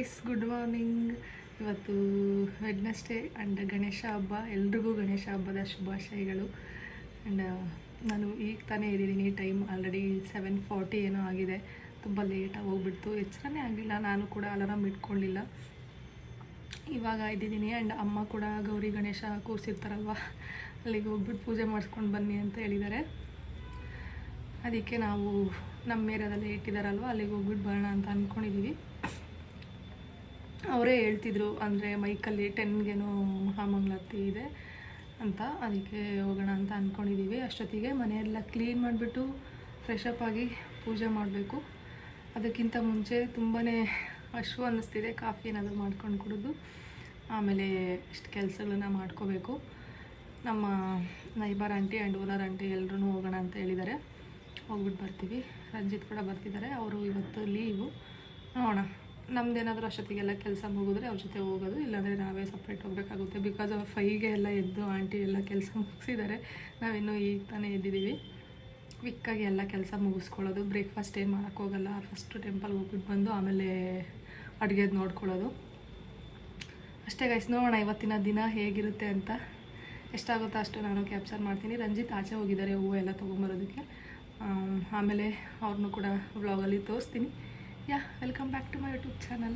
Guys good morning ಇವತ್ತು Wednesday and Ganesha ಹಬ್ಬ, ಎಲ್ರಿಗೂ ಗಣೇಶ ಹಬ್ಬದ ಶುಭಾಶಯಗಳು. ಆ್ಯಂಡ್ ನಾನು ಈಗ ತಾನೇ ಇದ್ದೀನಿ ಟೈಮ್ ಆಲ್ರೆಡಿ ಸೆವೆನ್ ಫಾರ್ಟಿ ಏನೋ ಆಗಿದೆ. ತುಂಬ ಲೇಟಾಗಿ ಹೋಗ್ಬಿಡ್ತು. ಎಚ್ಚರನೇ ಆಗಲಿಲ್ಲ ನಾನು ಕೂಡ ಅಲಾರಾಮ್ ಇಟ್ಕೊಳ್ಳಿಲ್ಲ ಇವಾಗ ಇದ್ದಿದ್ದೀನಿ ಆ್ಯಂಡ್ ಅಮ್ಮ ಕೂಡ ಗೌರಿ ಗಣೇಶ ಕೂರಿಸಿರ್ತಾರಲ್ವ, ಅಲ್ಲಿಗೆ ಹೋಗ್ಬಿಟ್ಟು ಪೂಜೆ ಮಾಡಿಸ್ಕೊಂಡು ಬನ್ನಿ ಅಂತ ಹೇಳಿದ್ದಾರೆ. ಅದಕ್ಕೆ ನಾವು ನಮ್ಮ ಏರಿಯಾದಲ್ಲಿ ಇಟ್ಟಿದ್ದಾರಲ್ವ ಅಲ್ಲಿಗೆ ಹೋಗ್ಬಿಟ್ಟು ಬರೋಣ ಅಂತ ಅಂದ್ಕೊಂಡಿದ್ದೀವಿ ಅವರೇ ಹೇಳ್ತಿದ್ರು, ಅಂದರೆ ಮೈಕಲ್ಲಿ ಟೆನ್ಗೇನೋ ಮಹಾಮಂಗಳಾರತಿ ಇದೆ ಅಂತ, ಅದಕ್ಕೆ ಹೋಗೋಣ ಅಂತ ಅಂದ್ಕೊಂಡಿದ್ದೀವಿ ಅಷ್ಟೊತ್ತಿಗೆ ಮನೆಯೆಲ್ಲ ಕ್ಲೀನ್ ಮಾಡಿಬಿಟ್ಟು ಫ್ರೆಶಪ್ ಆಗಿ ಪೂಜೆ ಮಾಡಬೇಕು. ಅದಕ್ಕಿಂತ ಮುಂಚೆ ತುಂಬಾ ಹಶು ಅನ್ನಿಸ್ತಿದೆ, ಕಾಫಿ ಏನಾದರೂ ಮಾಡ್ಕೊಂಡು ಕುಡಿದು ಆಮೇಲೆ ಇಷ್ಟು ಕೆಲಸಗಳನ್ನ ಮಾಡ್ಕೋಬೇಕು. ನಮ್ಮ neighbour aunty and owner aunty ಎಲ್ಲರೂ ಹೋಗೋಣ ಅಂತ ಹೇಳಿದ್ದಾರೆ. ಹೋಗ್ಬಿಟ್ಟು ಬರ್ತೀವಿ. ರಂಜಿತ್ ಕೂಡ ಬರ್ತಿದ್ದಾರೆ. ಅವರು ಇವತ್ತು ಲೀವು ನೋಡೋಣ. ನಮ್ದೇನಾದರೂ ಅಷ್ಟೊತ್ತಿಗೆಲ್ಲ ಕೆಲಸ ಮುಗಿದ್ರೆ ಅವ್ರ ಜೊತೆ ಹೋಗೋದು ಇಲ್ಲಾಂದರೆ ನಾವೇ ಸಪ್ರೇಟ್ ಹೋಗಬೇಕಾಗುತ್ತೆ. ಬಿಕಾಸ್ ಅವ್ರು ಫೈಗೆ ಎಲ್ಲ ಎದ್ದು ಆಂಟಿ ಎಲ್ಲ ಕೆಲಸ ಮುಗಿಸಿದ್ದಾರೆ ನಾವಿನ್ನೂ ಈಗ ತಾನೇ ಎದ್ದಿದ್ದೀವಿ. ಕ್ವಿಕ್ಕಾಗಿ ಎಲ್ಲ ಕೆಲಸ ಮುಗಿಸ್ಕೊಳ್ಳೋದು. ಬ್ರೇಕ್ಫಾಸ್ಟ್ ಏನು ಮಾಡೋಕ್ಕೋಗಲ್ಲ. ಫಸ್ಟು ಟೆಂಪಲ್ಗೆ ಹೋಗ್ಬಿಟ್ಟು ಬಂದು ಆಮೇಲೆ ಅಡುಗೆದು ನೋಡ್ಕೊಳ್ಳೋದು. ಅಷ್ಟೇ ಗೈಸ್ ನೋಡೋಣ ಇವತ್ತಿನ ದಿನ ಹೇಗಿರುತ್ತೆ ಅಂತ. ಎಷ್ಟಾಗುತ್ತೋ ಅಷ್ಟು ನಾನು ಕ್ಯಾಪ್ಚರ್ ಮಾಡ್ತೀನಿ. ರಂಜಿತ್ ಆಚೆ ಹೋಗಿದ್ದಾರೆ ಹೂವು ಎಲ್ಲ ತೊಗೊಂಬರೋದಕ್ಕೆ. ಆಮ್, ಆಮೇಲೆ ಅವ್ರನ್ನೂ ಕೂಡ ವ್ಲಾಗಲ್ಲಿ ತೋರಿಸ್ತೀನಿ. Yeah welcome back to my YouTube channel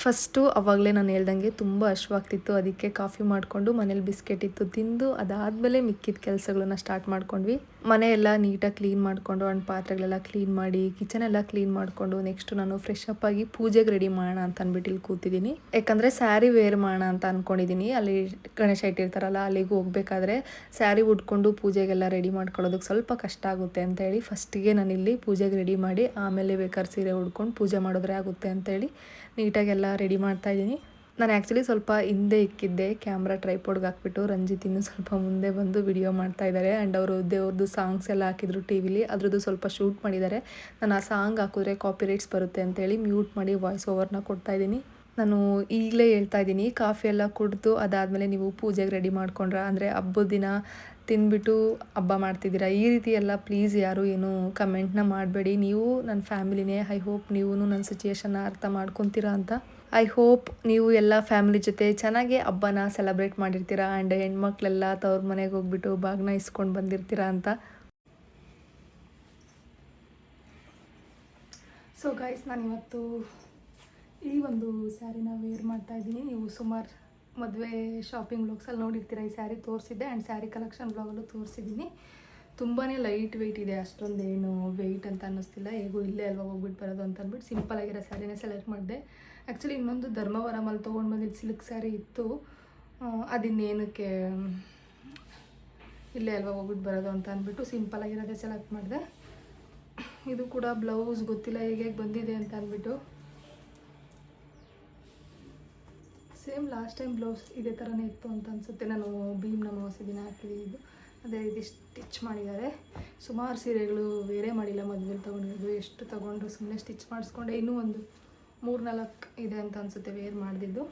first ಅವಾಗಲೇ ನಾನು ಹೇಳ್ದಂಗೆ ತುಂಬ ಹಶ್ವಾಗ್ತಿತ್ತು ಅದಕ್ಕೆ ಕಾಫಿ ಮಾಡಿಕೊಂಡು ಮನೇಲಿ ಬಿಸ್ಕೆಟ್ ಇತ್ತು, ತಿಂದು ಅದಾದಮೇಲೆ ಮಿಕ್ಕಿದ ಕೆಲಸಗಳನ್ನ ಸ್ಟಾರ್ಟ್ ಮಾಡ್ಕೊಂಡ್ವಿ. ಮನೆ ಎಲ್ಲ ನೀಟಾಗಿ ಕ್ಲೀನ್ ಮಾಡಿಕೊಂಡು ಅಂಡ್ ಪಾತ್ರೆಗಳೆಲ್ಲ ಕ್ಲೀನ್ ಮಾಡಿ, ಕಿಚನ್ ಎಲ್ಲ ಕ್ಲೀನ್ ಮಾಡಿಕೊಂಡು ನೆಕ್ಸ್ಟ್ ನಾನು ಫ್ರೆಶ್ ಅಪ್ ಆಗಿ ಪೂಜೆಗೆ ರೆಡಿ ಮಾಡೋಣ ಅಂತ ಅಂದ್ಬಿಟ್ಟು ಇಲ್ಲಿ ಕೂತಿದ್ದೀನಿ. ಯಾಕಂದರೆ ಸ್ಯಾರಿ ವೇರ್ ಮಾಡೋಣ ಅಂತ ಅಂದ್ಕೊಂಡಿದ್ದೀನಿ ಅಲ್ಲಿ ಗಣೇಶ ಇಟ್ಟಿರ್ತಾರಲ್ಲ, ಅಲ್ಲಿಗೆ ಹೋಗ್ಬೇಕಾದ್ರೆ ಸ್ಯಾರಿ ಉಟ್ಕೊಂಡು ಪೂಜೆಗೆಲ್ಲ ರೆಡಿ ಮಾಡ್ಕೊಳ್ಳೋದಕ್ಕೆ ಸ್ವಲ್ಪ ಕಷ್ಟ ಆಗುತ್ತೆ ಅಂತ ಹೇಳಿ ಫಸ್ಟಿಗೆ ನಾನು ಇಲ್ಲಿ ಪೂಜೆಗೆ ರೆಡಿ ಮಾಡಿ, ಆಮೇಲೆ ಬೇಕಾದ್ರೆ ಸೀರೆ ಉಡ್ಕೊಂಡು ಪೂಜೆ ಮಾಡಿದ್ರೆ ಆಗುತ್ತೆ ಅಂತೇಳಿ ನೀಟಾಗೆಲ್ಲ ರೆಡಿ ಮಾಡ್ತಾ ಇದ್ದೀನಿ. ನಾನು ಆ್ಯಕ್ಚುಲಿ ಸ್ವಲ್ಪ ಹಿಂದೆ ಇಕ್ಕಿದ್ದೆ ಕ್ಯಾಮ್ರಾ ಟ್ರೈಪೋಡ್ಗೆ ಹಾಕ್ಬಿಟ್ಟು ರಂಜಿತ್ ಇನ್ನೂ ಸ್ವಲ್ಪ ಮುಂದೆ ಬಂದು ವಿಡಿಯೋ ಮಾಡ್ತಾ ಇದ್ದಾರೆ. ಆ್ಯಂಡ್ ಅವರು ದೇವ್ರದ್ದು ಸಾಂಗ್ಸ್ ಎಲ್ಲ ಹಾಕಿದ್ರು ಟಿ ವಿಲಿ ಅದ್ರದ್ದು ಸ್ವಲ್ಪ ಶೂಟ್ ಮಾಡಿದ್ದಾರೆ. ನಾನು ಆ ಸಾಂಗ್ ಹಾಕಿದ್ರೆ ಕಾಪಿ ರೈಟ್ಸ್ ಬರುತ್ತೆ ಅಂತೇಳಿ ಮ್ಯೂಟ್ ಮಾಡಿ ವಾಯ್ಸ್ ಓವರ್ನ ಕೊಡ್ತಾ ಇದ್ದೀನಿ. ನಾನು ಈಗಲೇ ಹೇಳ್ತಾ ಇದ್ದೀನಿ ಕಾಫಿ ಎಲ್ಲ ಕುಡಿದು ಅದಾದಮೇಲೆ ನೀವು ಪೂಜೆಗೆ ರೆಡಿ ಮಾಡ್ಕೊಂಡ್ರ, ಅಂದರೆ ಹಬ್ಬದ ದಿನ ತಿನ್ಬಿಟ್ಟು ಹಬ್ಬ ಮಾಡ್ತಿದ್ದೀರಾ? ಈ ರೀತಿ ಎಲ್ಲ ಪ್ಲೀಸ್ ಯಾರು ಏನು ಕಮೆಂಟ್ನ ಮಾಡಬೇಡಿ. ನೀವು ನನ್ನ ಫ್ಯಾಮಿಲಿನೇ ಐ ಹೋಪ್ ನೀವು ನನ್ನ ಸಿಚುಯೇಷನ್ನ ಅರ್ಥ ಮಾಡ್ಕೊತೀರಾ ಅಂತ. ಐ ಹೋಪ್ ನೀವು ಎಲ್ಲ ಫ್ಯಾಮಿಲಿ ಜೊತೆ ಚೆನ್ನಾಗಿ ಹಬ್ಬನ ಸೆಲೆಬ್ರೇಟ್ ಮಾಡಿರ್ತೀರ ಆ್ಯಂಡ್ ಹೆಣ್ಮಕ್ಳೆಲ್ಲ ತವ್ರ ಮನೆಗೆ ಹೋಗ್ಬಿಟ್ಟು ಬಾಗ್ನ ಇಸ್ಕೊಂಡು ಬಂದಿರ್ತೀರ ಅಂತ. ಸೊ ಗೈಸ್ ನಾನು ಇವತ್ತು ಈ ಒಂದು ಸ್ಯಾರಿನ ವೇರ್ ಮಾಡ್ತಾ ಇದ್ದೀನಿ. ನೀವು ಸುಮಾರು ಮದುವೆ ಶಾಪಿಂಗ್ ಬ್ಲಾಗ್ಸಲ್ಲಿ ನೋಡಿರ್ತೀರ ಈ ಸ್ಯಾರಿ ತೋರಿಸಿದ್ದೆ ಆ್ಯಂಡ್ ಸ್ಯಾರಿ ಕಲೆಕ್ಷನ್ ಬ್ಲಾಗಲ್ಲೂ ತೋರಿಸಿದ್ದೀನಿ. ತುಂಬಾ ಲೈಟ್ ವೆಯ್ಟ್ ಇದೆ ಏನು ವೆಯ್ಟ್ ಅಂತ ಅನ್ನಿಸ್ತಿಲ್ಲ. ಹೇಗೂ ಇಲ್ಲೇ ಅಲ್ವಾ ಹೋಗ್ಬಿಟ್ಟು ಬರೋದು ಅಂತ ಅಂದ್ಬಿಟ್ಟು ಸಿಂಪಲ್ ಆಗಿರೋ ಸ್ಯಾರಿನೇ ಸೆಲೆಕ್ಟ್ ಮಾಡಿದೆ. ಆ್ಯಕ್ಚುಲಿ ಇನ್ನೊಂದು ಧರ್ಮವರಮಲ್ಲಿ ತೊಗೊಂಡು ಬಂದಿದ್ದು ಸಿಲ್ಕ್ ಸ್ಯಾರಿ ಇತ್ತು ಅದಿನ್ನೇನಕ್ಕೆ, ಇಲ್ಲೇ ಅಲ್ವಾ ಹೋಗ್ಬಿಟ್ಟು ಬರೋದು ಅಂತ ಅಂದ್ಬಿಟ್ಟು ಸಿಂಪಲ್ ಆಗಿರೋದೇ ಸೆಲೆಕ್ಟ್ ಮಾಡಿದೆ. ಇದು ಕೂಡ ಬ್ಲೌಸ್ ಗೊತ್ತಿಲ್ಲ ಹೇಗೆ ಬಂದಿದೆ ಅಂತ ಅಂದ್ಬಿಟ್ಟು. ಸೇಮ್ ಲಾಸ್ಟ್ ಟೈಮ್ ಬ್ಲೌಸ್ ಇದೇ ಥರನೇ ಇತ್ತು ಅಂತ ಅನಿಸುತ್ತೆ. ನಾನು ಭೀಮ್ ನಮೋಸಿ ದಿನ ಇದು. ಅದೇ ರೀತಿ ಸ್ಟಿಚ್ ಮಾಡಿದ್ದಾರೆ. ಸುಮಾರು ಸೀರೆಗಳು ಬೇರೆ ಮಾಡಿಲ್ಲ ಮದುವೆಲಿ ತೊಗೊಂಡಿರೋದು ಎಷ್ಟು ತೊಗೊಂಡು ಸುಮ್ಮನೆ ಸ್ಟಿಚ್ ಮಾಡಿಸ್ಕೊಂಡೆ. ಇನ್ನೂ ಒಂದು ಮೂರು ನಾಲ್ಕು ಇದೆ ಅಂತ ಅನಿಸುತ್ತೆ ವೇರ್ ಮಾಡಿದ್ದು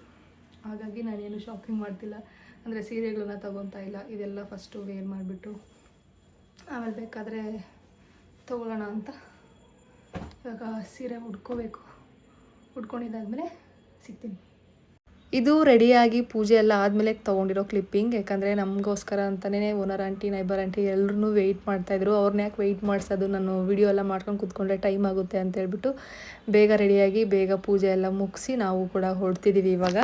ಹಾಗಾಗಿ ನಾನೇನು ಶಾಪಿಂಗ್ ಮಾಡ್ತಿಲ್ಲ. ಅಂದರೆ ಸೀರೆಗಳನ್ನ ತೊಗೊತಾ ಇಲ್ಲ. ಇದೆಲ್ಲ ಫಸ್ಟು ವೇರ್ ಮಾಡಿಬಿಟ್ಟು ಆಮೇಲೆ ಬೇಕಾದರೆ ತೊಗೊಳ್ಳೋಣ ಅಂತ ಇವಾಗ ಸೀರೆ ಉಡ್ಕೋಬೇಕು. ಉಟ್ಕೊಂಡಿದ್ದಾದಮೇಲೆ ಸಿಗ್ತೀನಿ. ಇದು ರೆಡಿಯಾಗಿ ಪೂಜೆ ಎಲ್ಲ ಆದಮೇಲೆ ತೊಗೊಂಡಿರೋ ಕ್ಲಿಪ್ಪಿಂಗ್ ಯಾಕಂದರೆ ನಮಗೋಸ್ಕರ ಅಂತಲೇ ಓನರ್ ಆಂಟಿ ನೈಬರ್ ಆಂಟಿ ಎಲ್ಲರೂ ವೆಯ್ಟ್ ಮಾಡ್ತಾಯಿದ್ರು ಅವ್ರನ್ನ ಯಾಕೆ ವೆಯ್ಟ್ ಮಾಡಿಸೋದು ನಾನು ವಿಡಿಯೋ ಎಲ್ಲ ಮಾಡ್ಕೊಂಡು ಕೂತ್ಕೊಂಡ್ರೆ ಟೈಮ್ ಆಗುತ್ತೆ ಅಂತ ಹೇಳ್ಬಿಟ್ಟು ಬೇಗ ರೆಡಿಯಾಗಿ ಬೇಗ ಪೂಜೆ ಎಲ್ಲ ಮುಗಿಸಿ ನಾವು ಕೂಡ ಹೊಡ್ತಿದ್ದೀವಿ ಇವಾಗ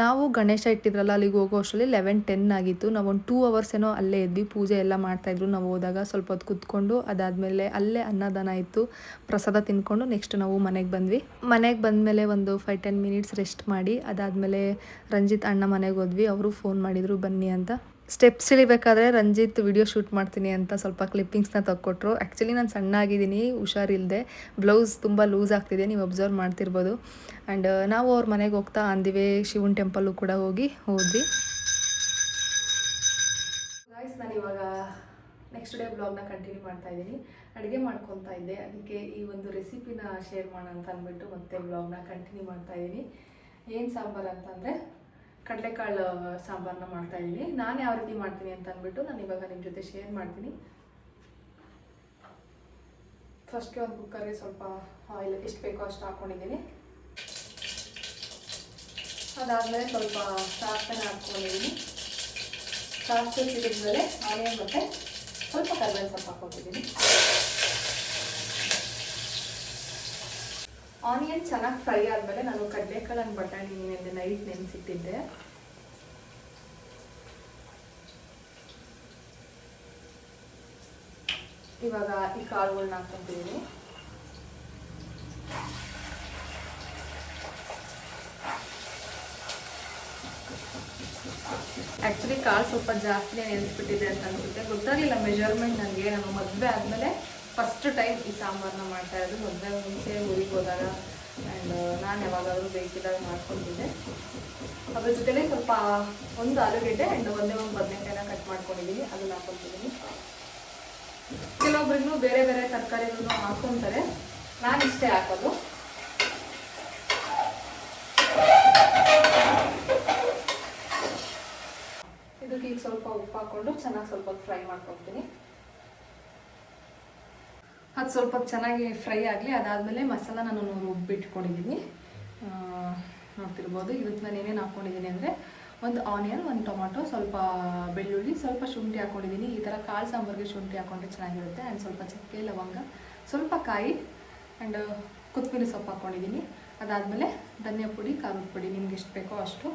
ನಾವು ಗಣೇಶ ಇಟ್ಟಿದ್ರಲ್ಲ, ಅಲ್ಲಿಗೆ ಹೋಗೋ ಅಷ್ಟರಲ್ಲಿ ಲೆವೆನ್ ಟೆನ್ ಆಗಿತ್ತು. ನಾವು ಒಂದು ಟೂ ಅವರ್ಸ್ ಏನೋ ಅಲ್ಲೇ ಇದ್ವಿ, ಪೂಜೆ ಎಲ್ಲ ಮಾಡ್ತಾಯಿದ್ರು ನಾವು ಹೋದಾಗ ಸ್ವಲ್ಪ ಹೊತ್ತು ಕುತ್ಕೊಂಡು, ಅದಾದಮೇಲೆ ಅಲ್ಲೇ ಅನ್ನದಾನ ಇತ್ತು. ಪ್ರಸಾದ ತಿನ್ಕೊಂಡು ನೆಕ್ಸ್ಟ್ ನಾವು ಮನೆಗೆ ಬಂದ್ವಿ. ಮನೆಗೆ ಬಂದಮೇಲೆ ಒಂದು ಫೈವ್ ಟೆನ್ ಮಿನಿಟ್ಸ್ ರೆಸ್ಟ್ ಮಾಡಿ, ಅದಾದಮೇಲೆ ರಂಜಿತ್ ಅಣ್ಣ ಮನೆಗೆ ಹೋದ್ವಿ. ಅವರು ಫೋನ್ ಮಾಡಿದರು, ಬನ್ನಿ ಅಂತ. ಸ್ಟೆಪ್ಸ್ ಇಳಿಬೇಕಾದ್ರೆ ರಂಜಿತ್ ವಿಡಿಯೋ ಶೂಟ್ ಮಾಡ್ತೀನಿ ಅಂತ ಸ್ವಲ್ಪ ಕ್ಲಿಪ್ಪಿಂಗ್ಸ್ನ ತಗೊಟ್ರು ಆ್ಯಕ್ಚುಲಿ ನಾನು ಸಣ್ಣ ಆಗಿದ್ದೀನಿ ಹುಷಾರಿಲ್ಲದೆ ಬ್ಲೌಸ್ ತುಂಬ ಲೂಸ್ ಆಗ್ತಿದೆ, ನೀವು ಅಬ್ಸರ್ವ್ ಮಾಡ್ತಿರ್ಬೋದು. ಆ್ಯಂಡ್ ನಾವು ಅವ್ರ ಮನೆಗೆ ಹೋಗ್ತಾ ಅಂದಿವೆ, ಶಿವನ್ ಟೆಂಪಲ್ಲು ಕೂಡ ಹೋಗಿ ಹೋದ್ವಿ. ಗಾಯ್ಸ್ ನಾನು ಇವಾಗ ನೆಕ್ಸ್ಟ್ ಡೇ ಬ್ಲಾಗ್ನ ಕಂಟಿನ್ಯೂ ಮಾಡ್ತಾ ಇದ್ದೀನಿ. ಅಡುಗೆ ಮಾಡ್ಕೊತಾ ಇದ್ದೆ. ಅದಕ್ಕೆ ಈ ಒಂದು ರೆಸಿಪಿನ ಶೇರ್ ಮಾಡೋಣ ಅಂತ ಅಂದ್ಬಿಟ್ಟು ಮತ್ತೆ ಬ್ಲಾಗ್ನ ಕಂಟಿನ್ಯೂ ಮಾಡ್ತಾ ಇದ್ದೀನಿ. ಏನು ಸಾಂಬಾರು ಅಂತಂದರೆ ಕಡಲೆಕಾಳು ಸಾಂಬಾರನ್ನ ಮಾಡ್ತಾ ಇದ್ದೀನಿ ನಾನು ಯಾವ ರೀತಿ ಮಾಡ್ತೀನಿ ಅಂತ ಅಂದ್ಬಿಟ್ಟು ನಾನು ಇವಾಗ ನಿಮ್ಮ ಜೊತೆ ಶೇರ್ ಮಾಡ್ತೀನಿ. ಫಸ್ಟ್ಗೆ ಒಂದು ಕುಕ್ಕರ್ಗೆ ಸ್ವಲ್ಪ ಆಯಿಲ್ ಎಷ್ಟು ಬೇಕೋ ಅಷ್ಟು ಹಾಕ್ಕೊಂಡಿದ್ದೀನಿ ಅದಾದಮೇಲೆ ಸ್ವಲ್ಪ ಸಾಸನ ಹಾಕ್ಕೊಂಡಿದ್ದೀನಿ ಸಾಸಿವೆ ಸಿಡಿದ್ಮೇಲೆ ಆನಿಯನ್ ಮತ್ತು ಸ್ವಲ್ಪ ಕರ್ಬೇವಿನ ಸೊಪ್ಪು ಹಾಕ್ಕೊತಿದ್ದೀನಿ ಆನಿಯನ್ ಚೆನ್ನಾಗಿ ಫ್ರೈ ಆದಮೇಲೆ ನಾನು ಕಡಲೆಕಾಳನ್ನು ಬಟಾಣಿ ನೆನ್ನೆ ನೈಟ್ ನೆನೆಸಿಟ್ಟಿದ್ದೆ. ಇವಾಗ ಈ ಕಾಳುಗಳನ್ನ ಹಾಕ್ಕೊಂತಿದ್ದೀನಿ. ಆ್ಯಕ್ಚುಲಿ ಕಾಳು ಸ್ವಲ್ಪ ಜಾಸ್ತಿ ನೆನೆಸ್ಬಿಟ್ಟಿದೆ ಅಂತ ಅನ್ಸುತ್ತೆ. ಗೊತ್ತಾಗಲಿಲ್ಲ ಮೆಜರ್ಮೆಂಟ್ ನನಗೆ ನಾನು ಮದುವೆ ಆದಮೇಲೆ ಫಸ್ಟ್ ಟೈಮ್ ಈ ಸಾಂಬಾರನ್ನ ಮಾಡ್ತಾ ಇರೋದು. ಮೊದಲ ಮುಂಚೆ ಊರಿಗೆ ಹೋದಾಗ ಆ್ಯಂಡ್ ನಾನು ಯಾವಾಗಾದರೂ ಬೇಕಿದ್ದಾಗ ಮಾಡ್ಕೊಂಡಿದ್ದೆ. ಅದ್ರ ಜೊತೆನೇ ಸ್ವಲ್ಪ ಒಂದು ಆಲೂಗೆಡ್ಡೆ ಆ್ಯಂಡ್ ಒಂದೇ ಒಂದು ಬದನೆಕಾಯಿನ ಕಟ್ ಮಾಡ್ಕೊಂಡಿದ್ದೀನಿ ಅದನ್ನ ಹಾಕೊತಿದ್ದೀನಿ ಕೆಲವೊಬ್ಬರಿಗೂ ಬೇರೆ ಬೇರೆ ತರಕಾರಿಗಳನ್ನು ಹಾಕ್ಕೊಂತಾರೆ. ನಾನು ಇಷ್ಟೇ ಹಾಕೋದು. ಇದಕ್ಕೆ ಈಗ ಸ್ವಲ್ಪ ಉಪ್ಪು ಹಾಕ್ಕೊಂಡು ಚೆನ್ನಾಗಿ ಸ್ವಲ್ಪ ಫ್ರೈ ಮಾಡ್ಕೊತೀನಿ ಅದು ಸ್ವಲ್ಪ ಚೆನ್ನಾಗಿ ಫ್ರೈ ಆಗಲಿ, ಅದಾದಮೇಲೆ ಮಸಾಲ ನಾನು ರುಬ್ಬಿಟ್ಕೊಂಡಿದ್ದೀನಿ ನೋಡ್ತಿರ್ಬೋದು, ಇದಕ್ಕೆ ನಾನು ಏನೇನು ಹಾಕ್ಕೊಂಡಿದ್ದೀನಿ ಅಂದರೆ ಒಂದು ಆನಿಯನ್ ಒಂದು ಟೊಮೊಟೊ ಸ್ವಲ್ಪ ಬೆಳ್ಳುಳ್ಳಿ, ಸ್ವಲ್ಪ ಶುಂಠಿ ಹಾಕ್ಕೊಂಡಿದ್ದೀನಿ ಈ ಥರ ಕಾಳು ಸಾಂಬಾರಿಗೆ ಶುಂಠಿ ಹಾಕ್ಕೊಂಡ್ರೆ ಚೆನ್ನಾಗಿರುತ್ತೆ. ಆ್ಯಂಡ್ ಸ್ವಲ್ಪ ಚಕ್ಕೆ, ಲವಂಗ, ಸ್ವಲ್ಪ ಕಾಯಿ ಆ್ಯಂಡ್ ಕೊತ್ತಂಬರಿ ಸೊಪ್ಪು ಹಾಕ್ಕೊಂಡಿದ್ದೀನಿ ಅದಾದಮೇಲೆ ಧನಿಯಾ ಪುಡಿ ಖಾರದ ಪುಡಿ ನಿಮ್ಗೆ ಎಷ್ಟು ಬೇಕೋ ಅಷ್ಟು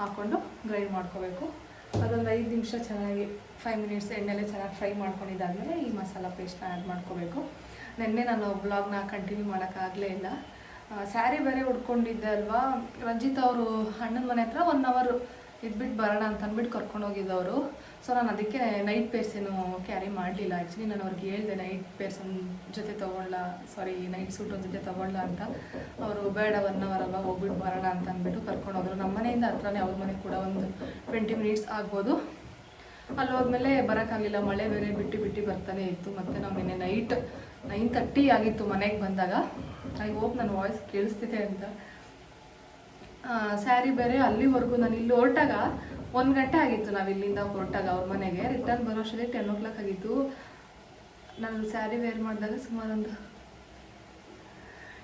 ಹಾಕ್ಕೊಂಡು ಗ್ರೈಂಡ್ ಮಾಡ್ಕೋಬೇಕು. ಅದೊಂದು ಐದು ನಿಮಿಷ ಚೆನ್ನಾಗಿ ಫೈವ್ ಮಿನಿಟ್ಸ್ ಎಣ್ಣೆಲೆ ಚೆನ್ನಾಗಿ ಫ್ರೈ ಮಾಡ್ಕೊಂಡಿದ್ದಾದಮೇಲೆ ಈ ಮಸಾಲ ಪೇಸ್ಟ್ನ ಆ್ಯಡ್ ಮಾಡ್ಕೋಬೇಕು. ನಿನ್ನೆ ನಾನು ಬ್ಲಾಗ್ನ ಕಂಟಿನ್ಯೂ ಮಾಡೋಕ್ಕಾಗಲೇ ಇಲ್ಲ. ಸ್ಯಾರಿ ಬೇರೆ ಉಡ್ಕೊಂಡಿದ್ದೆ ಅಲ್ವಾ? ರಂಜಿತ್ ಅವರು ಅಣ್ಣನ ಮನೆ ಹತ್ರ ಒನ್ ಅವರು ಇದ್ಬಿಟ್ಟು ಬರೋಣ ಅಂತ ಅಂದ್ಬಿಟ್ಟು ಕರ್ಕೊಂಡು ಹೋಗಿದ್ದವರು. ಸೊ ನಾನು ಅದಕ್ಕೆ ನೈಟ್ ಪೇರ್ಸ್ ಏನು ಕ್ಯಾರಿ ಮಾಡಲಿಲ್ಲ. ಆ್ಯಕ್ಚುಲಿ ನಾನು ಅವ್ರಿಗೆ ಹೇಳಿದೆ ನೈಟ್ ಪೇರ್ಸ್ ಒಂದು ಜೊತೆ ತೊಗೊಳ್ಳ ಸಾರಿ ನೈಟ್ ಸೂಟ್ ಒಂದು ಜೊತೆ ತೊಗೊಳ್ಳ ಅಂತ. ಅವರು, ಬೇಡ ಒನ್ ಅವರ್ ಅಲ್ವಾ, ಹೋಗ್ಬಿಟ್ಟು ಬರೋಣ ಅಂತ ಅಂದ್ಬಿಟ್ಟು ಕರ್ಕೊಂಡು ಹೋದರು. ನಮ್ಮ ಮನೆಯಿಂದ ಹತ್ರನೇ ಅವ್ರ ಮನೆ ಕೂಡ ಒಂದು ಟ್ವೆಂಟಿ ಮಿನಿಟ್ಸ್ ಆಗ್ಬೋದು. ಅಲ್ಲಿ ಹೋದ್ಮೇಲೆ ಬರೋಕ್ಕಾಗಲಿಲ್ಲ. ಮಳೆ ಬೇರೆ ಬಿಟ್ಟು ಬಿಟ್ಟು ಬರ್ತಾನೆ ಇತ್ತು. ಮತ್ತು ನಾವು ನಿನ್ನೆ ನೈಟ್ ನೈನ್ ತರ್ಟಿ ಆಗಿತ್ತು ಮನೆಗೆ ಬಂದಾಗ. ಐ ಹೋಪ್ ನನ್ನ ವಾಯ್ಸ್ ಕೇಳಿಸ್ತಿದೆ ಅಂತ. ಸ್ಯಾರಿ ಬೇರೆ ಅಲ್ಲಿವರೆಗೂ ನಾನು ಇಲ್ಲಿ ಹೊರಟಾಗ ಒಂದು ಗಂಟೆ ಆಗಿತ್ತು ನಾವು ಇಲ್ಲಿಂದ ಹೊರಟಾಗ ಅವ್ರ ಮನೆಗೆ. ರಿಟರ್ನ್ ಬರೋ ಅಷ್ಟೇ ಟೆನ್ ಓ ಕ್ಲಾಕ್ ಆಗಿತ್ತು. ನಾನು ಸ್ಯಾರಿ ವೇರ್ ಮಾಡಿದಾಗ ಸುಮಾರು ಒಂದು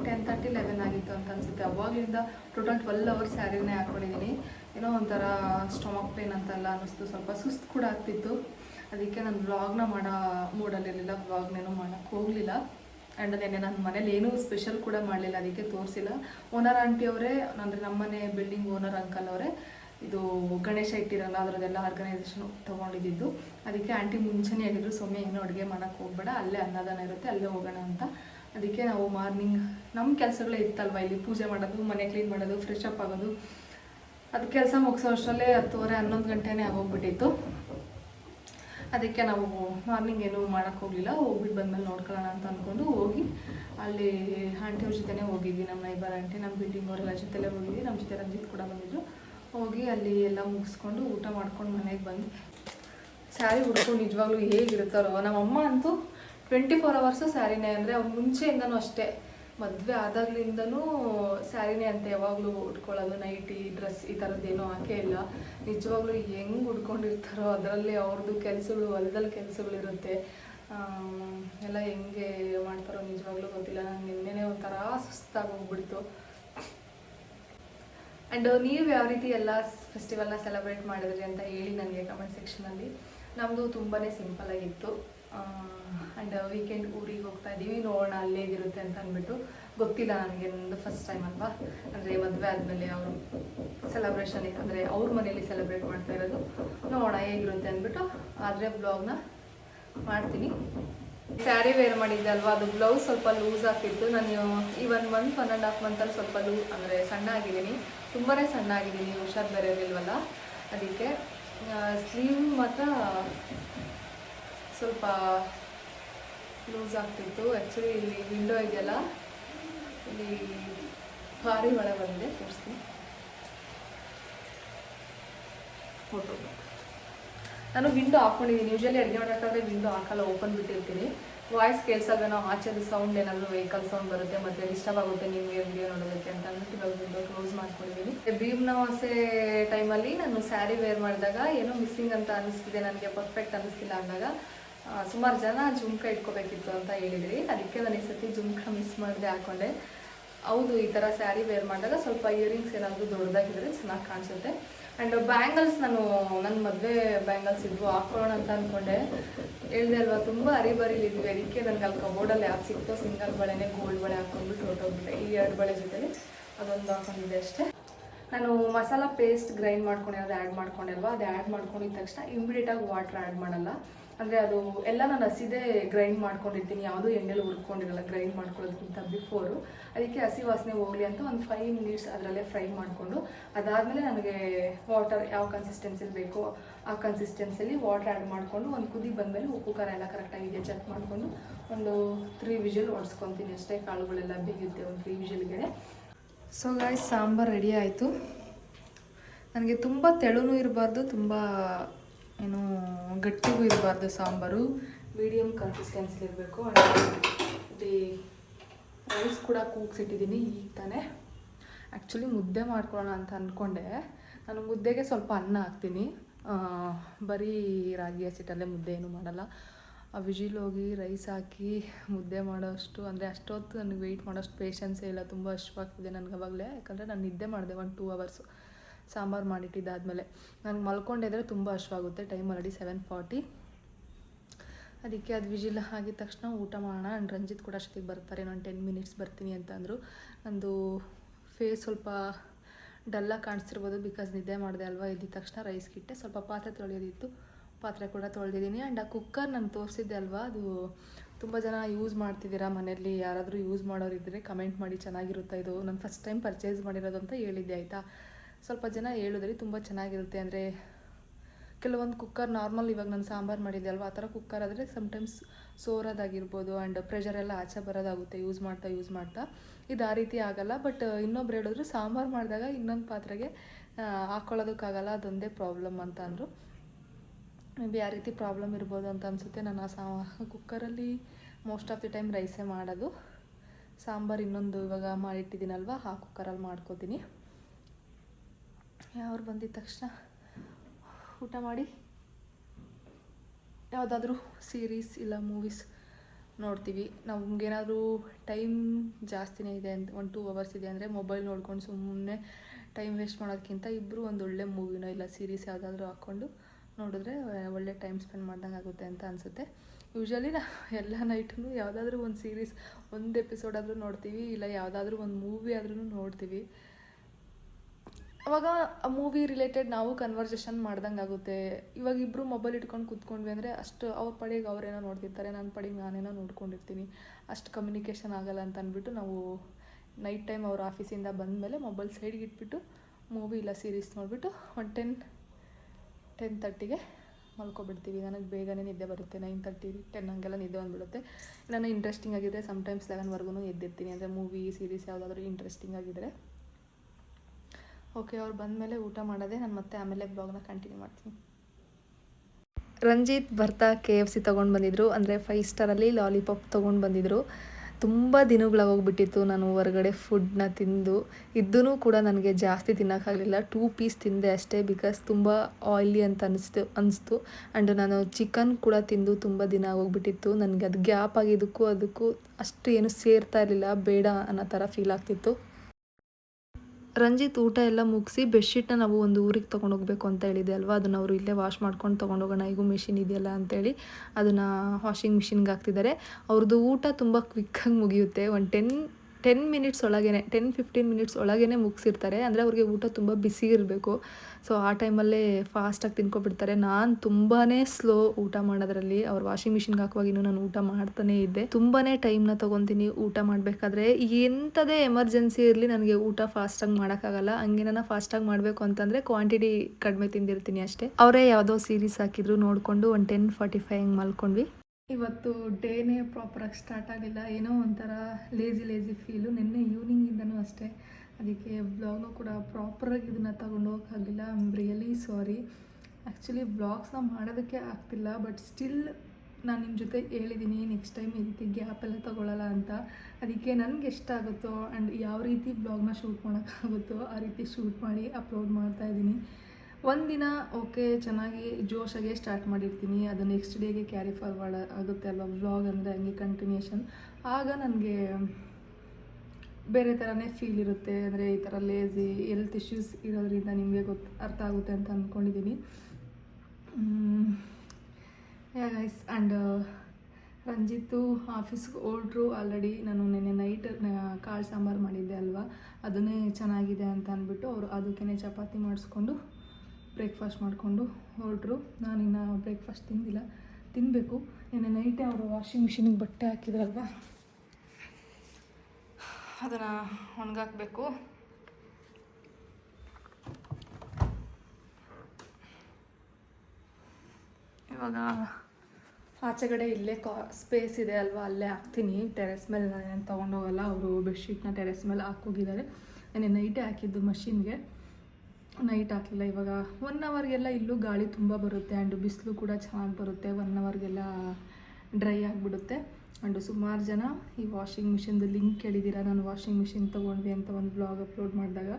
ಟೆನ್ ತರ್ಟಿ ಲೆವೆನ್ ಆಗಿತ್ತು ಅಂತ ಅನಿಸುತ್ತೆ. ಅವಾಗಲಿಂದ ಟೋಟಲ್ ಟ್ವೆಲ್ ಅವರ್ಸ್ ಸ್ಯಾರಿನೇ ಹಾಕ್ಕೊಂಡಿದ್ದೀನಿ ಏನೋ ಒಂಥರ ಸ್ಟಮಕ್ ಪೇನ್ ಅಂತೆಲ್ಲ ಅನ್ನಿಸ್ತು. ಸ್ವಲ್ಪ ಸುಸ್ತು ಕೂಡ ಆಗ್ತಿತ್ತು. ಅದಕ್ಕೆ ನಾನು ವ್ಲಾಗ್ನ ಮಾಡೋ ಮೂಡಲ್ಲಿರಲಿಲ್ಲ ವ್ಲಾಗ್ನೇನು ಮಾಡೋಕ್ಕೆ ಹೋಗಲಿಲ್ಲ. ಆ್ಯಂಡ್ ನೆನ್ನೆ ನನ್ನ ಮನೇಲಿ ಏನೂ ಸ್ಪೆಷಲ್ ಕೂಡ ಮಾಡಲಿಲ್ಲ, ಅದಕ್ಕೆ ತೋರಿಸಿಲ್ಲ. ಓನರ್ ಆಂಟಿ ಅವರೇ, ಅಂದರೆ ನಮ್ಮನೆ ಬಿಲ್ಡಿಂಗ್ ಓನರ್ ಅಂಕಲ್ ಅವರೇ, ಇದು ಗಣೇಶ ಇಟ್ಟಿರಲ್ಲ, ಅದರದ್ದೆಲ್ಲ ಆರ್ಗನೈಸೇಷನ್ ತೊಗೊಂಡಿದ್ದು. ಅದಕ್ಕೆ ಆಂಟಿ ಮುಂಚೆನೇ ಹೇಳಿದ್ರು ಸೊಮ್ಮೆ ಏನೂ ಅಡುಗೆ ಮಾಡೋಕ್ಕೆ ಹೋಗ್ಬೇಡ, ಅಲ್ಲೇ ಅನ್ನದಾನ ಇರುತ್ತೆ, ಅಲ್ಲೇ ಹೋಗೋಣ ಅಂತ. ಅದಕ್ಕೆ ನಾವು ಮಾರ್ನಿಂಗ್ ನಮ್ಮ ಕೆಲಸಗಳೇ ಇತ್ತಲ್ವ, ಇಲ್ಲಿ ಪೂಜೆ ಮಾಡೋದು, ಮನೆ ಕ್ಲೀನ್ ಮಾಡೋದು ಫ್ರೆಶ್ ಅಪ್ ಆಗೋದು. ಅದು ಕೆಲಸ ಮುಗಿಸೋ ಅಷ್ಟರಲ್ಲೇ ಹತ್ತುವರೆ, ಹನ್ನೊಂದು ಗಂಟೆನೇ ಆಗೋಗ್ಬಿಟ್ಟಿತ್ತು. ಅದಕ್ಕೆ ನಾವು ಮಾರ್ನಿಂಗ್ ಏನೂ ಮಾಡೋಕ್ಕೋಗಲಿಲ್ಲ ಹೋಗ್ಬಿಟ್ಟು ಬಂದಮೇಲೆ ನೋಡ್ಕೊಳ್ಳೋಣ ಅಂತ ಅಂದ್ಕೊಂಡು ಹೋಗಿ, ಅಲ್ಲಿ ಆಂಟಿ ಅವ್ರ ಜೊತೆನೇ ಹೋಗಿದ್ವಿ. ನಮ್ಮ ನೈಬರ್ ಆಂಟಿ ನಮ್ಮ ಬಿಲ್ಡಿಂಗ್ ಅವರೆಲ್ಲ ಜೊತೆಲೇ ಹೋಗಿದ್ವಿ. ನಮ್ಮ ಜೊತೆ ರಂಜಿತ್ ಕೂಡ ಬಂದಿದ್ರು. ಹೋಗಿ ಅಲ್ಲಿ ಎಲ್ಲ ಮುಗಿಸ್ಕೊಂಡು ಊಟ ಮಾಡ್ಕೊಂಡು ಮನೆಗೆ ಬಂದು ಸ್ಯಾರಿ ಹುಡ್ಕೊಂಡು ನಿಜವಾಗ್ಲೂ ಹೇಗಿರುತ್ತಾರೋ ನಮ್ಮಮ್ಮ ಅಂತೂ ಟ್ವೆಂಟಿ ಫೋರ್ ಅವರ್ಸು ಸ್ಯಾರಿನೇ. ಅಂದರೆ ಅವ್ರು ಮುಂಚೆಯಿಂದನೂ ಅಷ್ಟೇ. ಮದುವೆ ಆದಾಗ್ಲಿಂದನೂ ಸ್ಯಾರಿನೇ ಅಂತ ಯಾವಾಗಲೂ ಉಟ್ಕೊಳ್ಳೋದು, ನೈಟಿ, ಡ್ರೆಸ್ ಈ ಥರದ್ದೇನೂ ಹಾಕೇ ಇಲ್ಲ. ನಿಜವಾಗ್ಲೂ ಹೆಂಗೆ ಉಟ್ಕೊಂಡಿರ್ತಾರೋ ಅದರಲ್ಲಿ ಅವ್ರದ್ದು ಕೆಲಸಗಳು, ಹೊಲದಲ್ಲಿ ಕೆಲಸಗಳಿರುತ್ತೆ ಎಲ್ಲ ಹೆಂಗೆ ಮಾಡ್ತಾರೋ ನಿಜವಾಗ್ಲೂ ಗೊತ್ತಿಲ್ಲ. ನಂಗೆ ನಿನ್ನೆನೇ ಒಂಥರ ಸುಸ್ತಾಗಿ ಹೋಗ್ಬಿಡ್ತು ಆ್ಯಂಡ್ ನೀವು ಯಾವ ರೀತಿ ಎಲ್ಲ ಫೆಸ್ಟಿವಲ್ನ ಸೆಲೆಬ್ರೇಟ್ ಮಾಡಿದ್ರಿ ಅಂತ ಹೇಳಿ ನನಗೆ ಕಮೆಂಟ್ ಸೆಕ್ಷನಲ್ಲಿ ನಮ್ಮದು ತುಂಬಾ ಸಿಂಪಲ್ ಆಗಿತ್ತು. ಆ್ಯಂಡ್ ವೀಕೆಂಡ್ ಊರಿಗೆ ಹೋಗ್ತಾ ಇದ್ದೀವಿ. ನೋಡೋಣ ಅಲ್ಲಿ ಹೇಗಿರುತ್ತೆ ಅಂತ ಅಂದ್ಬಿಟ್ಟು. ಗೊತ್ತಿಲ್ಲ ನನಗೆ ನಂದು ಫಸ್ಟ್ ಟೈಮ್ ಅಲ್ವಾ? ಅಂದರೆ ಮದುವೆ ಆದಮೇಲೆ ಅವರು ಸೆಲೆಬ್ರೇಷನ್ ಅಂದರೆ ಅವ್ರ ಮನೇಲಿ ಸೆಲೆಬ್ರೇಟ್ ಮಾಡ್ತಾ ಇರೋದು. ನೋಡೋಣ ಹೇಗಿರುತ್ತೆ ಅಂದ್ಬಿಟ್ಟು. ಆದರೆ ಬ್ಲಾಗ್ನ ಮಾಡ್ತೀನಿ. ಸ್ಯಾರಿ ವೇರ್ ಮಾಡಿದ್ದೆ ಅಲ್ವಾ? ಅದು ಬ್ಲೌಸ್ ಸ್ವಲ್ಪ ಲೂಸ್ ಆಗ್ತಿತ್ತು. ನಾನು one month one and half ಮಂತಲ್ಲಿ ಸ್ವಲ್ಪ ಲೂ ಅಂದರೆ ಸಣ್ಣ ಆಗಿದ್ದೀನಿ ತುಂಬಾ ಸಣ್ಣ ಆಗಿದ್ದೀನಿ ಹುಷಾರು ಬೇರೆ ಅದಕ್ಕೆ ಸ್ಲೀವ್ ಮಾತ್ರ ಸ್ವಲ್ಪ ಲೂಸ್ ಆಗ್ತಿತ್ತು. ಆ್ಯಕ್ಚುಲಿ ಇಲ್ಲಿ ವಿಂಡೋ ಇದೆಯಲ್ಲ? ಇಲ್ಲಿ ಭಾರಿ ಮಳೆ ಬಂದಿದೆ, ತೋರಿಸ್ತೀನಿ. ಫೋಟೋ ನಾನು ವಿಂಡೋ ಹಾಕ್ಕೊಂಡಿದ್ದೀನಿ. ಯೂಶಲಿ ಅಡುಗೆ ಮಾಡೋಕ್ಕಾದ್ರೆ ವಿಂಡೋ ಹಾಕಲ್ಲ ಓಪನ್ ಬಿಟ್ಟಿರ್ತೀನಿ. ವಾಯ್ಸ್ ಕೇಳಿಸಲ್ವೇನೋ ಆಚೆದು ಸೌಂಡ್ ಏನಾದರೂ ವೆಹಿಕಲ್ ಸೌಂಡ್ ಬರುತ್ತೆ, ಮತ್ತೆ ಡಿಸ್ಟರ್ಬ್ ಆಗುತ್ತೆ ನಿಮಗೆ ವಿಡಿಯೋ ನೋಡೋದಕ್ಕೆ ಅಂತ ಅಂದ್ಬಿಟ್ಟು ಇವಾಗ ವಿಂಡೋ ಕ್ಲೋಸ್ ಮಾಡ್ಕೊಂಡಿದ್ದೀನಿ. ಭೀಮ್ನವಾಸೆ ಟೈಮಲ್ಲಿ ನಾನು ಸ್ಯಾರಿ ವೇರ್ ಮಾಡಿದಾಗ ಏನೋ ಮಿಸ್ಸಿಂಗ್ ಅಂತ ಅನಿಸ್ತಿದೆ, ನನಗೆ ಪರ್ಫೆಕ್ಟ್ ಅನಿಸ್ತಿಲ್ಲ ಅಂದಾಗ. ಸುಮಾರು ಜನ ಜುಮ್ಕ ಇಟ್ಕೋಬೇಕಿತ್ತು ಅಂತ ಹೇಳಿದ್ರಿ. ಅದಕ್ಕೆ ನಾನು ಈ ಸತಿ ಜುಮ್ಕ ಮಿಸ್ ಮಾಡಿದೆ, ಹಾಕೊಂಡೆ. ಹೌದು, ಈ ಥರ ಸ್ಯಾರಿ ವೇರ್ ಮಾಡಿದಾಗ ಸ್ವಲ್ಪ ಇಯರಿಂಗ್ಸ್ ಏನಾದರೂ ದೊಡ್ಡದಾಗಿದ್ರೆ ಚೆನ್ನಾಗಿ ಕಾಣಿಸುತ್ತೆ. ಆ್ಯಂಡ್ ಬ್ಯಾಂಗಲ್ಸ್ ನಾನು ನನ್ನ ಮದುವೆ ಬ್ಯಾಂಗಲ್ಸ್ ಇದ್ವು, ಹಾಕೊಳ್ಳೋಣ ಅಂತ ಅಂದ್ಕೊಂಡೆ ಹೇಳ್ದೆ ಅಲ್ವಾ, ತುಂಬ ಅರಿಬರಿಲಿದ್ವಿ ಅದಕ್ಕೆ ನನಗೆ ಅಲ್ಲಿ ಕಬೋರ್ಡಲ್ಲಿ ಯಾವ್ದು ಸಿಕ್ತೋ ಸಿಂಗಲ್ ಬಳೆನೇ ಗೋಲ್ಡ್ ಬಳೆ ಹಾಕೊಂಡ್ಬಿಟ್ಟು ಹೊರಟೋಗ್ಬಿಟ್ಟೆ. ಈ ಎರಡು ಬಳೆ ಜೊತೆಲಿ ಅದೊಂದು ಹಾಕೊಂಡಿದ್ದೆ ಅಷ್ಟೇ. ನಾನು ಮಸಾಲ ಪೇಸ್ಟ್ ಗ್ರೈಂಡ್ ಮಾಡ್ಕೊಂಡಿರೋದು ಆ್ಯಡ್ ಮಾಡ್ಕೊಂಡೆ ಅಲ್ವಾ, ಅದು ಆ್ಯಡ್ ಮಾಡ್ಕೊಂಡಿದ ತಕ್ಷಣ ಇಮಿಡಿಯೇಟಾಗಿ ವಾಟ್ರ್ ಆ್ಯಡ್ ಮಾಡಲ್ಲ. ಅಂದರೆ ಅದು ಎಲ್ಲ ನಾನು ಹಸಿದೇ ಗ್ರೈಂಡ್ ಮಾಡ್ಕೊಂಡಿರ್ತೀನಿ, ಯಾವುದೂ ಎಣ್ಣೆಲಿ ಹುರ್ಕೊಂಡಿರಲ್ಲ ಗ್ರೈಂಡ್ ಮಾಡ್ಕೊಳ್ಳೋದಕ್ಕಿಂತ ಬಿಫೋರು ಅದಕ್ಕೆ ಹಸಿ ವಾಸನೆ ಹೋಗಲಿ ಅಂತ ಒಂದು ಫೈವ್ ಮಿನಿಟ್ಸ್ ಅದರಲ್ಲೇ ಫ್ರೈ ಮಾಡಿಕೊಂಡು, ಅದಾದಮೇಲೆ ನನಗೆ ವಾಟರ್ ಯಾವ ಕನ್ಸಿಸ್ಟೆನ್ಸಿಲಿ ಬೇಕೋ ಆ ಕನ್ಸಿಸ್ಟೆನ್ಸಿಲಿ ವಾಟರ್ ಆ್ಯಡ್ ಮಾಡಿಕೊಂಡು, ಒಂದು ಕುದಿ ಬಂದಮೇಲೆ ಉಪ್ಪು, ಖಾರ ಎಲ್ಲ ಕರೆಕ್ಟಾಗಿದೆಯಾ ಚೆಕ್ ಮಾಡಿಕೊಂಡು, ಒಂದು ತ್ರೀ ವಿಷಲ್ ಹೊಡ್ಸ್ಕೊತೀನಿ ಅಷ್ಟೇ, ಕಾಳುಗಳೆಲ್ಲ ಬೇಯುತ್ತೆ ಒಂದು ತ್ರೀ ವಿಷಲ್ಗೆ ಸೊ ಗಾಯ್ಸ್ ಸಾಂಬಾರು ರೆಡಿ ಆಯಿತು. ನನಗೆ ತುಂಬ ತೆಳುನೂ ಇರಬಾರ್ದು, ತುಂಬ ಏನು ಗಟ್ಟಿಗೂ ಇರಬಾರ್ದು ಸಾಂಬಾರು ಮೀಡಿಯಮ್ ಕನ್ಸಿಸ್ಟೆನ್ಸಿಲಿ ಇರಬೇಕು. ಇಲ್ಲಿ ರೈಸ್ ಕೂಡ ಕೂಗ್ಸಿಟ್ಟಿದ್ದೀನಿ ಈಗ ತಾನೇ. ಆ್ಯಕ್ಚುಲಿ ಮುದ್ದೆ ಮಾಡ್ಕೊಳ್ಳೋಣ ಅಂತ ಅಂದ್ಕೊಂಡೆ ನಾನು ಮುದ್ದೆಗೆ ಸ್ವಲ್ಪ ಅನ್ನ ಹಾಕ್ತೀನಿ. ಬರೀ ರಾಗಿ ಹಸಿಟ್ಟಲ್ಲೇ ಮುದ್ದೆ ಏನು ಮಾಡಲ್ಲ. ಆ ವಿಜಿಲ್ ಹೋಗಿ ರೈಸ್ ಹಾಕಿ ಮುದ್ದೆ ಮಾಡೋಷ್ಟು, ಅಂದರೆ ಅಷ್ಟೊತ್ತು ನನಗೆ ವೆಯ್ಟ್ ಮಾಡೋಷ್ಟು ಪೇಷನ್ಸೇ ಇಲ್ಲ. ತುಂಬ ಅಶ್ವಾಗ್ತಿದೆ ನನಗೆ ಅವಾಗಲೇ. ಯಾಕಂದರೆ ನಾನು ನಿದ್ದೆ ಮಾಡಿದೆ ಒಂದು ಟೂ ಅವರ್ಸು ಸಾಂಬಾರು ಮಾಡಿಟ್ಟಿದ್ದಾದಮೇಲೆ. ನನಗೆ ಮಲ್ಕೊಂಡಿದ್ರೆ ತುಂಬ ಹಶ್ವಾಗುತ್ತೆ ಟೈಮ್ ಆಲ್ರೆಡಿ ಸೆವೆನ್ ಫಾರ್ಟಿ ಅದಕ್ಕೆ ಅದು ವಿಜಿಲ್ ಆಗಿದ ತಕ್ಷಣ ಊಟ ಮಾಡೋಣ. ಆ್ಯಂಡ್ ರಂಜಿತ್ ಕೂಡ ಅಷ್ಟೊತ್ತಿಗೆ ಬರ್ತಾರೆ ನಾನು ಟೆನ್ ಮಿನಿಟ್ಸ್ ಬರ್ತೀನಿ ಅಂತ ಅಂದರು ನಂದು ಫೇಸ್ ಸ್ವಲ್ಪ ಡಲ್ಲಾಗಿ ಕಾಣಿಸ್ತಿರ್ಬೋದು ಬಿಕಾಸ್ ನಿದ್ದೆ ಮಾಡಿದೆ ಅಲ್ವಾ. ಇದ್ದ ತಕ್ಷಣ ರೈಸ್ ಕಿಟ್ಟೆ ಸ್ವಲ್ಪ ಪಾತ್ರೆ ತೊಳೆಯೋದಿತ್ತು. ಪಾತ್ರೆ ಕೂಡ ತೊಳೆದಿದ್ದೀನಿ. ಆ್ಯಂಡ್ ಆ ಕುಕ್ಕರ್ ನಾನು ತೋರಿಸಿದ್ದೆ ಅಲ್ವಾ, ಅದು ತುಂಬ ಜನ ಯೂಸ್ ಮಾಡ್ತಿದ್ದೀರಾ ಮನೆಯಲ್ಲಿ. ಯಾರಾದರೂ ಯೂಸ್ ಮಾಡೋರಿದ್ದರೆ ಕಮೆಂಟ್ ಮಾಡಿ ಚೆನ್ನಾಗಿರುತ್ತೆ ಇದು? ನಾನು ಫಸ್ಟ್ ಟೈಮ್ ಪರ್ಚೇಸ್ ಮಾಡಿರೋದು ಅಂತ ಹೇಳಿದ್ದೆ, ಆಯಿತಾ? ಸ್ವಲ್ಪ ಜನ ಹೇಳಿದ್ರಿ ತುಂಬ ಚೆನ್ನಾಗಿರುತ್ತೆ ಅಂದರೆ ಕೆಲವೊಂದು ಕುಕ್ಕರ್ ನಾರ್ಮಲ್ ಇವಾಗ ನಾನು ಸಾಂಬಾರು ಮಾಡಿದ್ದೆ ಅಲ್ವಾ? ಆ ಥರ ಕುಕ್ಕರ್ ಆದರೆ ಸಮ್ಟೈಮ್ಸ್ ಸೋರೋದಾಗಿರ್ಬೋದು ಆ್ಯಂಡ್ ಪ್ರೆಷರ್ ಎಲ್ಲ ಆಚೆ ಬರೋದಾಗುತ್ತೆ ಯೂಸ್ ಮಾಡ್ತಾ ಯೂಸ್ ಮಾಡ್ತಾ. ಇದು ಆ ರೀತಿ ಆಗಲ್ಲ ಬಟ್ ಇನ್ನೊಬ್ರು ಹೇಳಿದ್ರು ಸಾಂಬಾರು ಮಾಡಿದಾಗ ಇನ್ನೊಂದು ಪಾತ್ರೆಗೆ ಹಾಕ್ಕೊಳ್ಳೋದಕ್ಕಾಗಲ್ಲ ಅದೊಂದೇ ಪ್ರಾಬ್ಲಮ್ ಅಂತ ಅಂದರು. ಮೇ ಬಿ ಆ ರೀತಿ ಪ್ರಾಬ್ಲಮ್ ಇರ್ಬೋದು ಅಂತ ಅನಿಸುತ್ತೆ. ನಾನು ಆ ಸಾ ಕುಕ್ಕರಲ್ಲಿ ಮೋಸ್ಟ್ ಆಫ್ ದಿ ಟೈಮ್ ರೈಸೇ ಮಾಡೋದು. ಸಾಂಬಾರು ಇನ್ನೊಂದು ಇವಾಗ ಮಾಡಿಟ್ಟಿದ್ದೀನಲ್ವ? ಆ ಕುಕ್ಕರಲ್ಲಿ ಮಾಡ್ಕೋತೀನಿ. ಅವ್ರು ಬಂದಿದ ತಕ್ಷಣ ಊಟ ಮಾಡಿ ಯಾವುದಾದ್ರೂ ಸೀರೀಸ್ ಇಲ್ಲ ಮೂವೀಸ್ ನೋಡ್ತೀವಿ. ನಮಗೇನಾದರೂ ಟೈಮ್ ಜಾಸ್ತಿನೇ ಇದೆ ಅಂತ, ಒಂದು ಟೂ ಅವರ್ಸ್ ಇದೆ ಅಂದರೆ ಮೊಬೈಲ್ ನೋಡ್ಕೊಂಡು ಸುಮ್ಮನೆ ಟೈಮ್ ವೇಸ್ಟ್ ಮಾಡೋದಕ್ಕಿಂತ ಇಬ್ಬರು ಒಂದು ಒಳ್ಳೆ ಮೂವಿನೋ ಇಲ್ಲ ಸೀರೀಸ್ ಯಾವುದಾದ್ರೂ ಹಾಕ್ಕೊಂಡು ನೋಡಿದ್ರೆ ಒಳ್ಳೆ ಟೈಮ್ ಸ್ಪೆಂಡ್ ಮಾಡ್ದಂಗೆ ಆಗುತ್ತೆ ಅಂತ ಅನಿಸುತ್ತೆ. ಯೂಶ್ವಲಿ ನಾ ಎಲ್ಲ ನೈಟೂ ಯಾವುದಾದ್ರೂ ಒಂದು ಸೀರೀಸ್ ಒಂದು ಎಪಿಸೋಡ್ ಆದರೂ ನೋಡ್ತೀವಿ, ಇಲ್ಲ ಯಾವುದಾದ್ರೂ ಒಂದು ಮೂವಿ ಆದ್ರೂ ನೋಡ್ತೀವಿ. ಅವಾಗ ಆ ಮೂವಿ ರಿಲೇಟೆಡ್ ನಾವು ಕನ್ವರ್ಸೇಷನ್ ಮಾಡ್ದಂಗೆ ಆಗುತ್ತೆ. ಇವಾಗ ಇಬ್ಬರು ಮೊಬೈಲ್ ಇಟ್ಕೊಂಡು ಕೂತ್ಕೊಂಡ್ವಿ ಅಂದರೆ ಅಷ್ಟು ಅವ್ರ ಪಡೆಗೆ ಅವ್ರೇನೋ ನೋಡ್ತಿರ್ತಾರೆ ನನ್ನ ಪಡೆಗೆ ನಾನೇನೋ ನೋಡ್ಕೊಂಡಿರ್ತೀನಿ. ಅಷ್ಟು ಕಮ್ಯುನಿಕೇಷನ್ ಆಗಲ್ಲ ಅಂತ ಅಂದ್ಬಿಟ್ಟು ನಾವು ನೈಟ್ ಟೈಮ್ ಅವ್ರ ಆಫೀಸಿಂದ ಬಂದಮೇಲೆ ಮೊಬೈಲ್ ಸೈಡ್ಗೆ ಇಟ್ಬಿಟ್ಟು ಮೂವಿ ಇಲ್ಲ ಸೀರೀಸ್ ನೋಡಿಬಿಟ್ಟು ಒನ್ ಟೆನ್ ಟೆನ್ ತರ್ಟಿಗೆ ಮಲ್ಕೊಬಿಡ್ತೀವಿ. ನನಗೆ ಬೇಗನೆ ನಿದ್ದೆ ಬರುತ್ತೆ. ನೈನ್ ತರ್ಟಿ ಟೆನ್ ಹಂಗೆಲ್ಲ ನಿದ್ದೆ ಬಂದುಬಿಡುತ್ತೆ. ನಾನು ಇಂಟ್ರೆಸ್ಟಿಂಗ್ ಆಗಿದ್ದರೆ ಸಮ್ಟೈಮ್ಸ್ ಲೆವೆನ್ವರೆಗೂ ಎದ್ದಿರ್ತೀನಿ. ಅಂದರೆ ಮೂವಿ ಸೀರೀಸ್ ಯಾವುದಾದ್ರೂ ಇಂಟ್ರೆಸ್ಟಿಂಗ್ ಆಗಿದ್ದರೆ ಓಕೆ ಅವ್ರು ಬಂದಮೇಲೆ ಊಟ ಮಾಡೋದೇ ನಾನು ಮತ್ತೆ ಆಮೇಲೆ ಬ್ಲಾಗ್ನ ಕಂಟಿನ್ಯೂ ಮಾಡ್ತೀನಿ. ರಂಜಿತ್ ಬರ್ತಾ ಕೆ ಎಫ್ ಸಿ ತೊಗೊಂಡು ಬಂದಿದ್ರು. ಅಂದರೆ ಫೈವ್ ಸ್ಟಾರಲ್ಲಿ ಲಾಲಿಪಾಪ್ ತೊಗೊಂಡು ಬಂದಿದ್ರು. ತುಂಬ ದಿನಗಳಾಗೋಗ್ಬಿಟ್ಟಿತ್ತು ನಾನು ಹೊರಗಡೆ ಫುಡ್ನ ತಿಂದು. ಇದ್ದೂ ಕೂಡ ನನಗೆ ಜಾಸ್ತಿ ತಿನ್ನೋಕ್ಕಾಗಲಿಲ್ಲ ಟೂ ಪೀಸ್ ತಿಂದೆ ಅಷ್ಟೇ ಬಿಕಾಸ್ ತುಂಬ ಆಯ್ಲಿ ಅಂತ ಅನಿಸ್ತು ಅನಿಸ್ತು. ಆ್ಯಂಡ್ ನಾನು ಚಿಕನ್ ಕೂಡ ತಿಂದು ತುಂಬ ದಿನ ಆಗೋಗ್ಬಿಟ್ಟಿತ್ತು. ನನಗೆ ಅದು ಗ್ಯಾಪ್ ಆಗಿದ್ದಕ್ಕೂ ಅದಕ್ಕೂ ಅಷ್ಟು ಏನು ಸೇರ್ತಾ ಇರಲಿಲ್ಲ. ಬೇಡ ಅನ್ನೋ ಥರ ಫೀಲ್ ಆಗ್ತಿತ್ತು. ರಂಜಿತ್ ಊಟ ಎಲ್ಲ ಮುಗಿಸಿ ಬೆಡ್ಶೀಟ್ನ ನಾವು ಒಂದು ಊರಿಗೆ ತೊಗೊಂಡು ಹೋಗಬೇಕು ಅಂತ ಹೇಳಿದೆ ಅಲ್ವಾ? ಅದನ್ನು ಅವರು ಇಲ್ಲೇ ವಾಶ್ ಮಾಡ್ಕೊಂಡು ತೊಗೊಂಡೋಗೋಣ ಈಗೂ ಮಿಷಿನ್ ಇದೆಯಲ್ಲ ಅಂತೇಳಿ ಅದನ್ನು ವಾಷಿಂಗ್ ಮಿಷಿನ್ಗೆ ಹಾಕ್ತಿದ್ದಾರೆ. ಅವ್ರದ್ದು ಊಟ ತುಂಬ ಕ್ವಿಕ್ಕಾಗಿ ಮುಗಿಯುತ್ತೆ. ಒಂದು ಟೆನ್ ಟೆನ್ ಮಿನಿಟ್ಸ್ ಒಳಗೇ ಟೆನ್ ಫಿಫ್ಟೀನ್ ಮಿನಿಟ್ಸ್ ಒಳಗೇ ಮುಗಿಸಿರ್ತಾರೆ. ಅಂದರೆ ಅವ್ರಿಗೆ ಊಟ ತುಂಬ ಬಿಸಿ ಇರಬೇಕು. ಸೊ ಆ ಟೈಮಲ್ಲೇ ಫಾಸ್ಟಾಗಿ ತಿನ್ಕೊಬಿಡ್ತಾರೆ. ನಾನು ತುಂಬಾ ಸ್ಲೋ ಊಟ ಮಾಡೋದ್ರಲ್ಲಿ. ಅವ್ರು ವಾಷಿಂಗ್ ಮಿಷಿನ್ಗೆ ಹಾಕುವಾಗ ಇನ್ನೂ ನಾನು ಊಟ ಮಾಡ್ತಾನೇ ಇದ್ದೆ. ತುಂಬಾ ಟೈಮ್ನ ತೊಗೊತೀನಿ ಊಟ ಮಾಡಬೇಕಾದ್ರೆ. ಎಂಥದೇ ಎಮರ್ಜೆನ್ಸಿ ಇರಲಿ ನನಗೆ ಊಟ ಫಾಸ್ಟಾಗಿ ಮಾಡೋಕ್ಕಾಗಲ್ಲ. ಹಂಗೆ ನಾನು ಫಾಸ್ಟಾಗಿ ಮಾಡಬೇಕು ಅಂತಂದರೆ ಕ್ವಾಂಟಿಟಿ ಕಡಿಮೆ ತಿಂದಿರ್ತೀನಿ ಅಷ್ಟೇ. ಅವರೇ ಯಾವುದೋ ಸೀರೀಸ್ ಹಾಕಿದ್ರು ನೋಡಿಕೊಂಡು ಒಂದು ಟೆನ್ ಫಾರ್ಟಿ ಫೈವ್ ಹಂಗೆ ಮಲ್ಕೊಂಡ್ವಿ. ಇವತ್ತು ಡೇನೇ ಪ್ರಾಪರಾಗಿ ಸ್ಟಾರ್ಟ್ ಆಗಿಲ್ಲ. ಏನೋ ಒಂಥರ ಲೇಜಿ ಲೇಜಿ ಫೀಲು ನಿನ್ನೆ ಈವ್ನಿಂಗಿಂದನೂ ಅಷ್ಟೇ. ಅದಕ್ಕೆ ಬ್ಲಾಗ್ನು ಕೂಡ ಪ್ರಾಪರಾಗಿ ಇದನ್ನು ತಗೊಂಡು ಹೋಗೋಕ್ಕಾಗಿಲ್ಲ I am really sorry actually ಬ್ಲಾಗ್ಸ್ನ ಮಾಡೋದಕ್ಕೆ ಆಗ್ತಿಲ್ಲ ಬಟ್ ಸ್ಟಿಲ್ ನಾನು ನಿಮ್ಮ ಜೊತೆ ಹೇಳಿದ್ದೀನಿ ನೆಕ್ಸ್ಟ್ ಟೈಮ್ ಈ ರೀತಿ ಗ್ಯಾಪ್ ಎಲ್ಲ ತೊಗೊಳ್ಳಲ್ಲ ಅಂತ. ಅದಕ್ಕೆ ನನಗೆ ಎಷ್ಟಾಗುತ್ತೋ ಆ್ಯಂಡ್ ಯಾವ ರೀತಿ ಬ್ಲಾಗ್ನ ಶೂಟ್ ಮಾಡೋಕ್ಕಾಗುತ್ತೋ ಆ ರೀತಿ ಶೂಟ್ ಮಾಡಿ ಅಪ್ಲೋಡ್ ಮಾಡ್ತಾ ಇದ್ದೀನಿ ಒಂದಿನ, ಓಕೆ, ಚೆನ್ನಾಗಿ ಜೋಶಾಗೆ ಸ್ಟಾರ್ಟ್ ಮಾಡಿರ್ತೀನಿ, ಅದು ನೆಕ್ಸ್ಟ್ ಡೇಗೆ ಕ್ಯಾರಿ ಫಾರ್ವರ್ಡ್ ಆಗುತ್ತೆ ಅಲ್ವಾ ವ್ಲಾಗ್ ಅಂದರೆ ಹಂಗೆ ಕಂಟಿನ್ಯೂಷನ್ ಆಗ ನನಗೆ ಬೇರೆ ಥರನೇ ಫೀಲ್ ಇರುತ್ತೆ, ಅಂದರೆ ಈ ಥರ ಲೇಝಿ ಹೆಲ್ತ್ ಇಶ್ಯೂಸ್ ಇರೋದ್ರಿಂದ ನಿಮಗೆ ಗೊತ್ತು ಅರ್ಥ ಆಗುತ್ತೆ ಅಂತ ಅಂದ್ಕೊಂಡಿದ್ದೀನಿ ಗೈಸ್ ಆ್ಯಂಡ್ ರಂಜಿತ್ತು ಆಫೀಸ್ಗೆ ಹೊರಟ್ರು ಆಲ್ರೆಡಿ ನಾನು ನಿನ್ನೆ ನೈಟ್ ಕಾಳು ಸಾಂಬಾರು ಮಾಡಿದ್ದೆ ಅಲ್ವಾ, ಅದನ್ನೇ ಚೆನ್ನಾಗಿದೆ ಅಂತ ಅಂದ್ಬಿಟ್ಟು ಅವರು ಅದಕ್ಕೇ ಚಪಾತಿ ಮಾಡಿಸ್ಕೊಂಡು ಬ್ರೇಕ್ಫಾಸ್ಟ್ ಮಾಡಿಕೊಂಡು ಹೊರಟ್ರು. ನಾನಿನ್ನು ಬ್ರೇಕ್ಫಾಸ್ಟ್ ತಿಂದಿಲ್ಲ. ತಿನ್ನಬೇಕು ನಿನ್ನೆ ನೈಟೇ ಅವರು ವಾಷಿಂಗ್ ಮಿಷಿನಿಗೆ ಬಟ್ಟೆ ಹಾಕಿದ್ರಲ್ವಾ? ಅದನ್ನು ಒಣಗಾಕಬೇಕು. ಇವಾಗ ಆಚೆಗಡೆ ಇಲ್ಲೇ ಕಾ ಸ್ಪೇಸ್ ಇದೆ ಅಲ್ವಾ? ಅಲ್ಲೇ ಹಾಕ್ತೀನಿ. ಟೆರೆಸ್ ಮೇಲೆ ನಾನು ತೊಗೊಂಡೋಗಲ್ಲ ಅವರು ಬೆಡ್ಶೀಟ್ನ ಟೆರೆಸ್ ಮೇಲೆ ಹಾಕೋಗಿದ್ದಾರೆ ನಾನು ನೈಟೇ ಹಾಕಿದ್ದು ಮಷಿನ್ಗೆ ನೈಟ್ ಹಾಕಲಿಲ್ಲ ಇವಾಗ ಒನ್ ಅವರ್ಗೆಲ್ಲ ಇಲ್ಲೂ ಗಾಳಿ ತುಂಬ ಬರುತ್ತೆ ಆ್ಯಂಡ್ ಬಿಸಿಲು ಕೂಡ ಚೆನ್ನಾಗಿ ಬರುತ್ತೆ. ಒನ್ ಅವರ್ಗೆಲ್ಲ ಡ್ರೈ ಆಗಿಬಿಡುತ್ತೆ. ಆ್ಯಂಡ್ ಸುಮಾರು ಜನ ಈ ವಾಷಿಂಗ್ ಮಿಷಿನ್ದು ಲಿಂಕ್ ಕೇಳಿದ್ದೀರಾ? ನಾನು ವಾಷಿಂಗ್ ಮಿಷಿನ್ ತೊಗೊಂಡ್ವಿ ಅಂತ ಒಂದು ಬ್ಲಾಗ್ ಅಪ್ಲೋಡ್ ಮಾಡಿದಾಗ.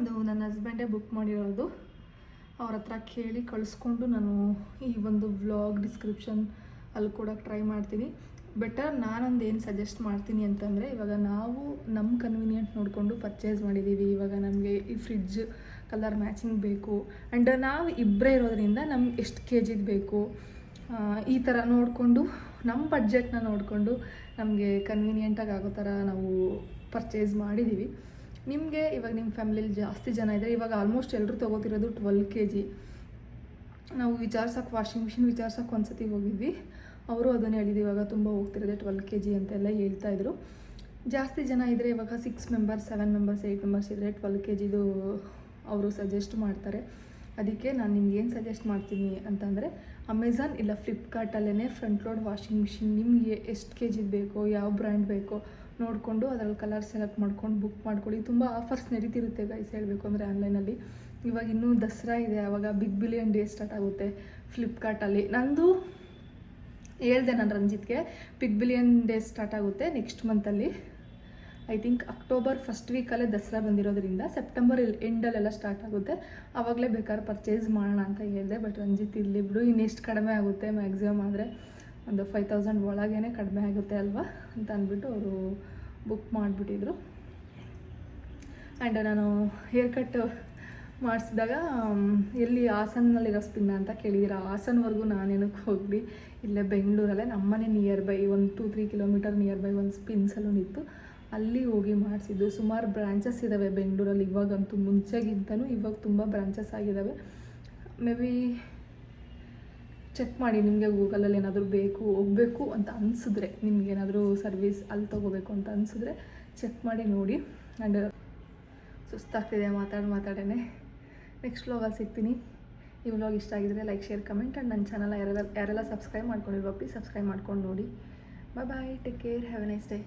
ಅದು ನನ್ನ ಹಸ್ಬೆಂಡೇ ಬುಕ್ ಮಾಡಿರೋದು. ಅವ್ರ ಹತ್ರ ಕೇಳಿ ಕಳಿಸ್ಕೊಂಡು ನಾನು ಈ ಒಂದು ವ್ಲಾಗ್ ಡಿಸ್ಕ್ರಿಪ್ಷನ್ ಅಲ್ಲಿ ಕೊಡೋಕೆ ಟ್ರೈ ಮಾಡ್ತೀನಿ. ಬೆಟರ್ ನಾನೊಂದು ಏನು ಸಜೆಸ್ಟ್ ಮಾಡ್ತೀನಿ ಅಂತಂದರೆ, ಇವಾಗ ನಾವು ನಮ್ಮ ಕನ್ವೀನಿಯೆಂಟ್ ನೋಡಿಕೊಂಡು ಪರ್ಚೇಸ್ ಮಾಡಿದ್ದೀವಿ ಇವಾಗ ನಮಗೆ ಈ ಫ್ರಿಡ್ಜ್ ಕಲರ್ ಮ್ಯಾಚಿಂಗ್ ಬೇಕು. ಆ್ಯಂಡ್ ನಾವು ಇಬ್ಬರೇ ಇರೋದ್ರಿಂದ ನಮ್ಗೆ ಎಷ್ಟು ಕೆ ಜಿದು ಬೇಕು. ಈ ಥರ ನೋಡಿಕೊಂಡು ನಮ್ಮ ಬಡ್ಜೆಟ್ನ ನೋಡಿಕೊಂಡು ನಮಗೆ ಕನ್ವೀನಿಯೆಂಟಾಗಿ ಆಗೋ ಥರ ನಾವು ಪರ್ಚೇಸ್ ಮಾಡಿದ್ದೀವಿ ನಿಮಗೆ ಇವಾಗ ನಿಮ್ಮ ಫ್ಯಾಮಿಲಿಲಿ ಜಾಸ್ತಿ ಜನ ಇದ್ದಾರೆ ಇವಾಗ ಆಲ್ಮೋಸ್ಟ್ ಎಲ್ಲರೂ ತೊಗೋತಿರೋದು ಟ್ವೆಲ್ ಕೆ ಜಿ ನಾವು ವಿಚಾರ್ಸೋಕೆ ವಾಷಿಂಗ್ ಮಿಷಿನ್ ವಿಚಾರ್ಸೋಕೆ ಒಂದು ಸತಿ ಹೋಗಿದ್ವಿ. ಅವರು ಅದನ್ನು ಹೇಳಿದ್ರು, ಇವಾಗ ತುಂಬ ಹೋಗ್ತಿರೋದೆ ಟ್ವೆಲ್ ಕೆ ಜಿ ಅಂತೆಲ್ಲ ಹೇಳ್ತಾಯಿದ್ರು ಜಾಸ್ತಿ ಜನ ಇದ್ದರೆ ಇವಾಗ six members seven members eight members ಇದ್ದರೆ ಟ್ವೆಲ್ ಕೆ ಜಿದು ಅವರು ಸಜೆಸ್ಟ್ ಮಾಡ್ತಾರೆ. ಅದಕ್ಕೆ ನಾನು ನಿಮ್ಗೆ ಏನು ಸಜೆಸ್ಟ್ ಮಾಡ್ತೀನಿ ಅಂತಂದರೆ ಅಮೆಝಾನ್ ಇಲ್ಲ ಫ್ಲಿಪ್ಕಾರ್ಟಲ್ಲೇ ಫ್ರಂಟ್ ಲೋಡ್ ವಾಷಿಂಗ್ ಮಿಷಿನ್ ನಿಮಗೆ ಎಷ್ಟು ಕೆ ಜಿದು ಬೇಕೋ, ಯಾವ ಬ್ರ್ಯಾಂಡ್ ಬೇಕೋ ನೋಡಿಕೊಂಡು ಅದರಲ್ಲಿ ಕಲರ್ ಸೆಲೆಕ್ಟ್ ಮಾಡ್ಕೊಂಡು ಬುಕ್ ಮಾಡ್ಕೊಳ್ಳಿ. ತುಂಬ ಆಫರ್ಸ್ ನಡೀತಿರುತ್ತೆ ಗೈಸ್ ಹೇಳಬೇಕು ಅಂದರೆ ಆನ್ಲೈನಲ್ಲಿ ಇವಾಗ ಇನ್ನೂ ದಸರಾ ಇದೆ ಆವಾಗ ಬಿಗ್ ಬಿಲಿಯನ್ ಡೇ ಸ್ಟಾರ್ಟ್ ಆಗುತ್ತೆ ಫ್ಲಿಪ್ಕಾರ್ಟಲ್ಲಿ ನಂದು ಹೇಳ್ದೆ ನಾನು ರಂಜಿತ್ಗೆ ಪಿಗ್ ಬಿಲಿಯನ್ ಡೇ ಸ್ಟಾರ್ಟ್ ಆಗುತ್ತೆ ನೆಕ್ಸ್ಟ್ ಮಂತಲ್ಲಿ ಐ ಥಿಂಕ್ ಅಕ್ಟೋಬರ್ ಫಸ್ಟ್ ವೀಕಲ್ಲೇ ದಸರಾ ಬಂದಿರೋದ್ರಿಂದ ಸೆಪ್ಟೆಂಬರ್ ಎಂಡಲ್ಲೆಲ್ಲ ಸ್ಟಾರ್ಟ್ ಆಗುತ್ತೆ. ಆವಾಗಲೇ ಬೇಕಾದ್ರೆ ಪರ್ಚೇಸ್ ಮಾಡೋಣ ಅಂತ ಹೇಳಿದೆ ಬಟ್ ರಂಜಿತ್ ಇಲ್ಲಿ ಬಿಡು, ಇನ್ನೆಷ್ಟು ಕಡಿಮೆ ಆಗುತ್ತೆ ಮ್ಯಾಕ್ಸಿಮಮ್ ಆದರೆ ಒಂದು ಫೈವ್ ತೌಸಂಡ್ ಒಳಗೇ ಕಡಿಮೆ ಆಗುತ್ತೆ ಅಲ್ವಾ ಅಂತ ಅಂದ್ಬಿಟ್ಟು ಅವರು ಬುಕ್ ಮಾಡಿಬಿಟ್ಟಿದ್ರು. ಆ್ಯಂಡ್ ನಾನು ಹೇರ್ ಕಟ್ ಮಾಡಿಸಿದಾಗ ಎಲ್ಲಿ ಹಾಸನ್ನಲ್ಲಿರೋ ಸ್ಪಿನ್ನ ಅಂತ ಕೇಳಿದ್ದೀರ ಹಾಸನವರೆಗೂ ನಾನೇನಕ್ಕೆ ಹೋಗಲಿ? ಇಲ್ಲೇ ಬೆಂಗಳೂರಲ್ಲೇ, ನಮ್ಮನೆ ನಿಯರ್ ಬೈ ಒಂದು two three kilometre near by ಒಂದು ಸ್ಪಿನ್ ಸಲೂನ್ ಇತ್ತು. ಅಲ್ಲಿ ಹೋಗಿ ಮಾಡಿಸಿದ್ದು. ಸುಮಾರು ಬ್ರಾಂಚಸ್ ಇದ್ದಾವೆ ಬೆಂಗಳೂರಲ್ಲಿ, ಇವಾಗಂತೂ ಮುಂಚೆಗಿಂತನೂ ಇವಾಗ ತುಂಬ ಬ್ರಾಂಚಸ್ ಆಗಿದ್ದಾವೆ ಮೇ ಬಿ ಚೆಕ್ ಮಾಡಿ, ನಿಮಗೆ ಗೂಗಲಲ್ಲಿ ಏನಾದರೂ ಬೇಕು, ಹೋಗಬೇಕು ಅಂತ ಅನಿಸಿದ್ರೆ ನಿಮಗೇನಾದರೂ ಸರ್ವಿಸ್ ಅಲ್ಲಿ ತೊಗೋಬೇಕು ಅಂತ ಅನಿಸಿದ್ರೆ ಚೆಕ್ ಮಾಡಿ ನೋಡಿ. ಆ್ಯಂಡ್ ಸುಸ್ತಾಗ್ತಿದೆ, ಮಾತಾಡಿ ಮಾತಾಡೇ ನೆಕ್ಸ್ಟ್ ವ್ಲಾಗಲ್ಲಿ ಸಿಗ್ತೀನಿ. ಈ ವ್ಲಾಗ್ ಇಷ್ಟ ಆಗಿದ್ರೆ ಲೈಕ್ ಶೇರ್ ಕಮೆಂಟ್ ಆ್ಯಂಡ್ ನನ್ನ ಚಾನಲ್ ಯಾರೆಲ್ಲ ಯಾರೆಲ್ಲ ಸಬ್ಸ್ಕ್ರೈಬ್ ಮಾಡ್ಕೊಂಡಿರೋ ಪ್ಲೀಸ್ ಸಬ್ಸ್ಕ್ರೈಬ್ ಮಾಡ್ಕೊಂಡು ನೋಡಿ. Bye bye take care have a nice day